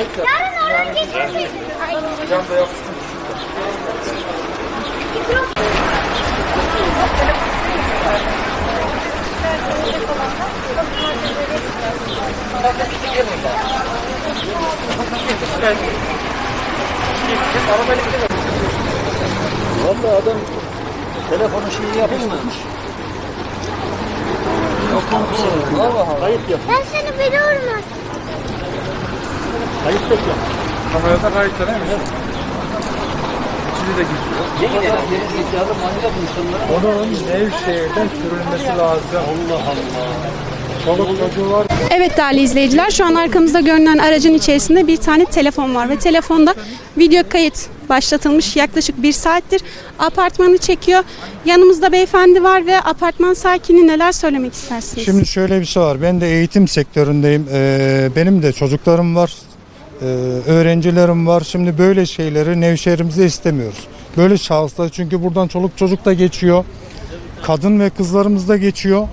Yarın oradan geçersin. Ay. Vallahi adam telefonu şeyi yapıştırmış. Allah Allah. Kayıt yap. Ben seni biliyorum aslında. Kayıt bekle. Kamerada kayıtta değil mi? İçini de geçiyor. Yeni gelen geri zekalı manyak insanlara. Onun Nevşehir'den sürülmesi lazım. Allah Allah. Çoluk çocuğu var. Evet değerli izleyiciler şu an arkamızda görünen aracın içerisinde bir tane telefon var ve telefonda video kayıt başlatılmış yaklaşık bir saattir apartmanı çekiyor. Yanımızda beyefendi var ve apartman sakini neler söylemek istersiniz? Şimdi şöyle bir şey var. Ben de eğitim sektöründeyim. Ee, benim de çocuklarım var. Ee, öğrencilerim var. Şimdi böyle şeyleri Nevşehir'imizde istemiyoruz. Böyle şahıslar çünkü buradan çoluk çocuk da geçiyor. Kadın ve kızlarımız da geçiyor.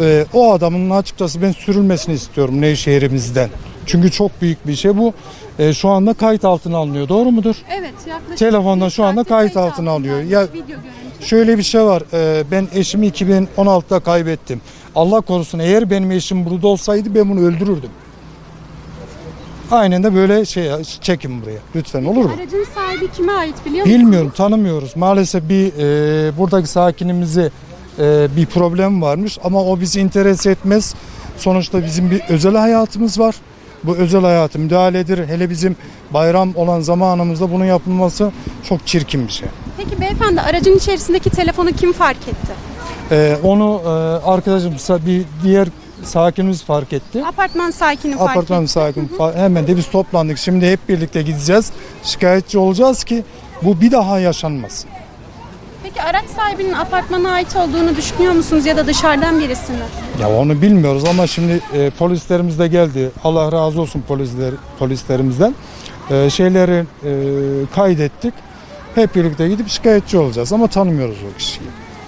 Ee, o adamın açıkçası ben sürülmesini istiyorum Nevşehir'imizden. Çünkü çok büyük bir şey bu. Ee, şu anda kayıt altına alınıyor. Doğru mudur? evet yaklaşık Telefonda bir şu anda kayıt altına alıyor. Ya-. Şöyle bir şey var. Ee, ben eşimi 2016'da kaybettim. Allah korusun eğer benim eşim burada olsaydı ben bunu öldürürdüm. Aynen de böyle şey çekin buraya. Lütfen olur mu? Aracın sahibi kime ait biliyor musunuz? Bilmiyorum tanımıyoruz. Maalesef bir e, buradaki sakinimizi e, bir problem varmış ama o bizi interes etmez. Sonuçta bizim bir özel hayatımız var. Bu özel hayatı müdahaledir. Hele bizim bayram olan zamanımızda bunun yapılması çok çirkin bir şey. Peki beyefendi aracın içerisindeki telefonu kim fark etti? Ee, onu e, arkadaşım bir diğer sakinimiz fark etti. Apartman sakini fark Apartman etti. sakin fa- hemen de biz toplandık. Şimdi hep birlikte gideceğiz. Şikayetçi olacağız ki bu bir daha yaşanmasın. Peki araç sahibinin apartmana ait olduğunu düşünüyor musunuz ya da dışarıdan birisi mi? Ya onu bilmiyoruz ama şimdi e, polislerimiz de geldi. Allah razı olsun polisler polislerimizden. E, şeyleri e, kaydettik. Hep birlikte gidip şikayetçi olacağız ama tanımıyoruz o kişiyi.